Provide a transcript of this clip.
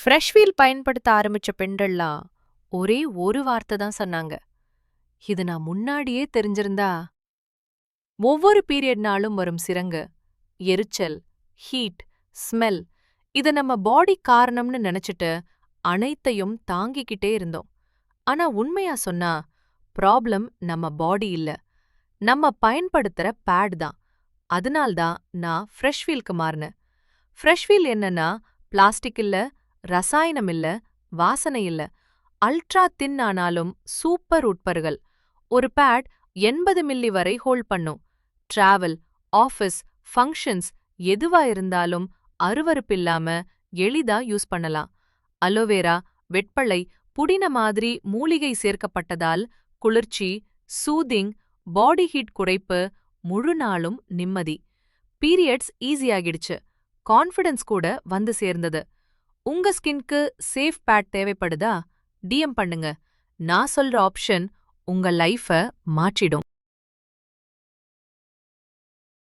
Fresh wheel பயன்படுத்த ஆரம்பிச்ச பெண்கள்லாம் ஒரே ஒரு வார்த்தை தான் சொன்னாங்க. இது நான் முன்னாடியே தெரிஞ்சிருந்தா ஒவ்வொரு பீரியட்னாலும் வரும் சிரங்கு எரிச்சல் ஹீட் ஸ்மெல் இத நம்ம பாடி காரணம்னு நினைச்சிட்டு அனைத்தையும் தாங்கிக்கிட்டே இருந்தோம். ஆனா உண்மையா சொன்னா ப்ராப்ளம் நம்ம பாடி இல்ல. நம்ம பயன்படுத்துற பேட் தான். அதனால்தான் நான் ஃப்ரெஷ்வீல்க்கு மாறினேன். ஃப்ரெஷ்வீல் என்னன்னா பிளாஸ்டிக் இல்ல ரசாயனம் இல்ல வாசனை இல்ல. அல்ட்ரா தின் ஆனாலும் சூப்பர் உட்பர்கள். ஒரு பேட் எண்பது மில்லி வரை ஹோல்ட் பண்ணும். டிராவல் ஆஃபீஸ் ஃபங்க்ஷன்ஸ் எதுவா இருந்தாலும் அருவருப்பில்லாம எளிதா யூஸ் பண்ணலாம். அலோவேரா வெட்பளை புடின மாதிரி மூலிகை சேர்க்கப்பட்டதால் குளிர்ச்சி சூதிங் பாடி ஹீட் குறைப்பு முழு நாளும் நிம்மதி. பீரியட்ஸ் ஈஸியாகிடுச்சு கான்ஃபிடன்ஸ் கூட வந்து சேர்ந்தது. உங்க ஸ்கின்க்கு சேஃப் பேட் தேவைப்படுதா? டிஎம் பண்ணுங்க. நான் சொல்ற ஆப்ஷன் உங்க லைஃப மாற்றிடும்.